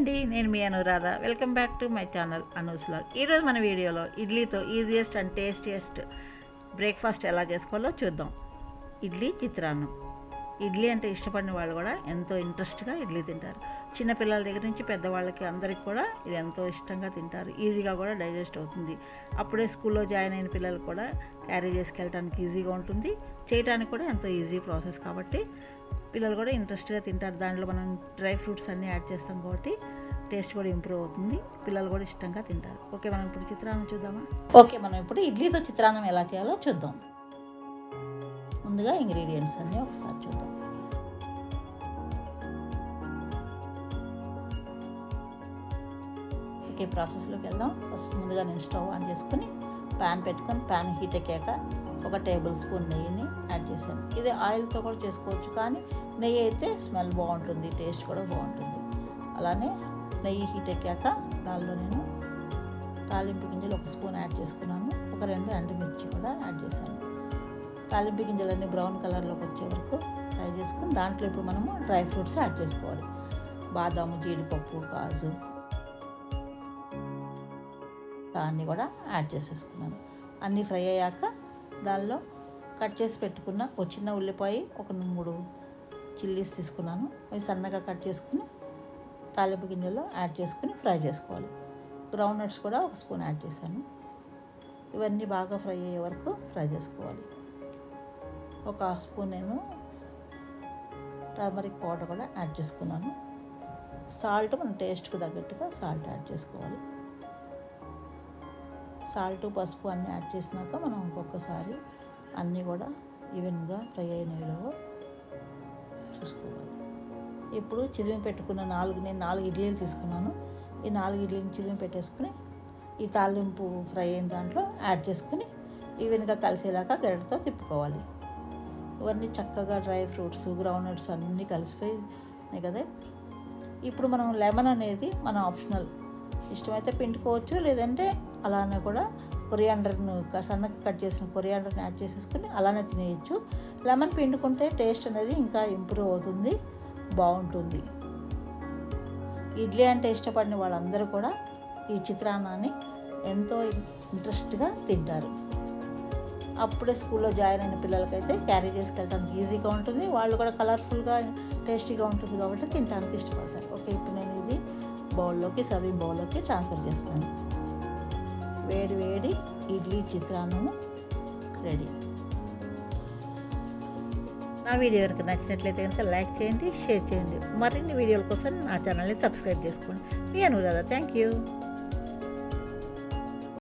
అండి నేను మీ Anuradha. Welcome back to my channel Anu's log ఈరోజు మన వీడియోలో ఇడ్లీతో ఈజియెస్ట్ అండ్ టేస్టియస్ట్ బ్రేక్ఫాస్ట్ ఎలా చేసుకోవాలో చూద్దాం. ఇడ్లీ చిత్రాన్నం. ఇడ్లీ అంటే ఇష్టపడిన వాళ్ళు కూడా ఎంతో ఇంట్రెస్ట్గా ఇడ్లీ తింటారు. చిన్నపిల్లల దగ్గర నుంచి పెద్దవాళ్ళకి అందరికి కూడా ఇది ఎంతో ఇష్టంగా తింటారు. ఈజీగా కూడా డైజెస్ట్ అవుతుంది. అప్పుడే స్కూల్లో జాయిన్ అయిన పిల్లలు కూడా క్యారీ చేసుకెళ్ళడానికి ఈజీగా ఉంటుంది. చేయడానికి కూడా ఎంతో ఈజీ ప్రాసెస్ కాబట్టి పిల్లలు కూడా ఇంట్రెస్ట్గా తింటారు. దాంట్లో మనం డ్రై ఫ్రూట్స్ అన్నీ యాడ్ చేస్తాం కాబట్టి టేస్ట్ కూడా ఇంప్రూవ్ అవుతుంది. పిల్లలు కూడా ఇష్టంగా తింటారు. ఓకే మనం ఇప్పుడు చిత్రాన్నం చూద్దామా? ఓకే మనం ఇప్పుడు ఇడ్లీతో చిత్రాన్నం ఎలా చేయాలో చూద్దాం. ముందుగా ఇంగ్రీడియంట్స్ అన్నీ ఒకసారి చూద్దాం. ఓకే ప్రాసెస్లోకి వెళ్దాం. ఫస్ట్ ముందుగా నేను స్టవ్ ఆన్ చేసుకుని ప్యాన్ పెట్టుకొని ప్యాన్ హీట్ ఎక్కాక ఒక టేబుల్ స్పూన్ నెయ్యిని యాడ్ చేశాను. ఇది ఆయిల్తో కూడా చేసుకోవచ్చు కానీ నెయ్యి అయితే స్మెల్ బాగుంటుంది టేస్ట్ కూడా బాగుంటుంది. అలానే నెయ్యి హీట్ ఎక్కాక దానిలో నేను తాలింపు గింజలు ఒక స్పూన్ యాడ్ చేసుకున్నాను. ఒక రెండు ఎండుమిర్చి కూడా యాడ్ చేశాను. తాలింపు గింజలన్నీ బ్రౌన్ కలర్లోకి వచ్చే వరకు ఫ్రై చేసుకుని దాంట్లో ఇప్పుడు మనము డ్రై ఫ్రూట్స్ యాడ్ చేసుకోవాలి. బాదాము జీడిపప్పు కాజు దాన్ని కూడా యాడ్ చేసేసుకున్నాను. అన్నీ ఫ్రై అయ్యాక దానిలో కట్ చేసి పెట్టుకున్న ఒక చిన్న ఉల్లిపాయ ఒక మూడు చిల్లీస్ తీసుకున్నాను. అవి సన్నగా కట్ చేసుకుని తాలింపు గింజల్లో యాడ్ చేసుకుని ఫ్రై చేసుకోవాలి. గ్రౌండ్ నట్స్ కూడా ఒక స్పూన్ యాడ్ చేశాను. ఇవన్నీ బాగా ఫ్రై అయ్యే వరకు ఫ్రై చేసుకోవాలి. ఒక స్పూన్ నేను టర్మరిక్ పౌడర్ కూడా యాడ్ చేసుకున్నాను. సాల్ట్ మన టేస్ట్కి తగ్గట్టుగా సాల్ట్ యాడ్ చేసుకోవాలి. సాల్ట్ పసుపు అన్నీ యాడ్ చేసినాక మనం ఇంకొకసారి అన్నీ కూడా ఈవెన్గా ఫ్రై అయినలో చూసుకోవాలి. ఇప్పుడు చిరిమి పెట్టుకున్న నాలుగు నేను నాలుగు ఇడ్లీలు తీసుకున్నాను. ఈ నాలుగు ఇడ్లీని చిరిమి పెట్టేసుకుని ఈ తాలింపు ఫ్రై అయిన దాంట్లో యాడ్ చేసుకుని ఈవెన్గా కలిసేలాగా గరిటతో తిప్పుకోవాలి. ఇవన్నీ చక్కగా డ్రై ఫ్రూట్స్ గ్రౌండ్ నట్స్ అన్నీ కలిసిపోయి కదా. ఇప్పుడు మనం లెమన్ అనేది మన ఆప్షనల్. ఇష్టమైతే పిండుకోవచ్చు లేదంటే అలానే కూడా కొరియాండర్ను సన్నగా కట్ చేసిన కొరియాండర్ని యాడ్ చేసేసుకుని అలానే తినేయచ్చు. లెమన్ పిండుకుంటే టేస్ట్ అనేది ఇంకా ఇంప్రూవ్ అవుతుంది బాగుంటుంది. ఇడ్లీ అంటే ఇష్టపడిన వాళ్ళందరూ కూడా ఈ చిత్రాన్నాన్ని ఎంతో ఇంట్రెస్ట్గా తింటారు. అప్పుడే స్కూల్లో జాయిన్ అయిన పిల్లలకైతే క్యారీ చేసుకెళ్ళడానికి ఈజీగా ఉంటుంది. వాళ్ళు కూడా కలర్ఫుల్గా టేస్టీగా ఉంటుంది కాబట్టి తినడానికి ఇష్టపడతారు. ఓకే ఇప్పుడు నేను బౌల్లోకి సర్వింగ్ బౌల్లోకి ట్రాన్స్ఫర్ చేస్తున్నాను. వేడి వేడి ఇడ్లీ చిత్రాన్నము రెడీ. నా వీడియో కనుక నచ్చినట్లయితే కనుక లైక్ చేయండి షేర్ చేయండి. మరిన్ని వీడియోల కోసం నా ఛానల్ని సబ్స్క్రైబ్ చేసుకోండి. మీ అనురాధ థ్యాంక్ యూ.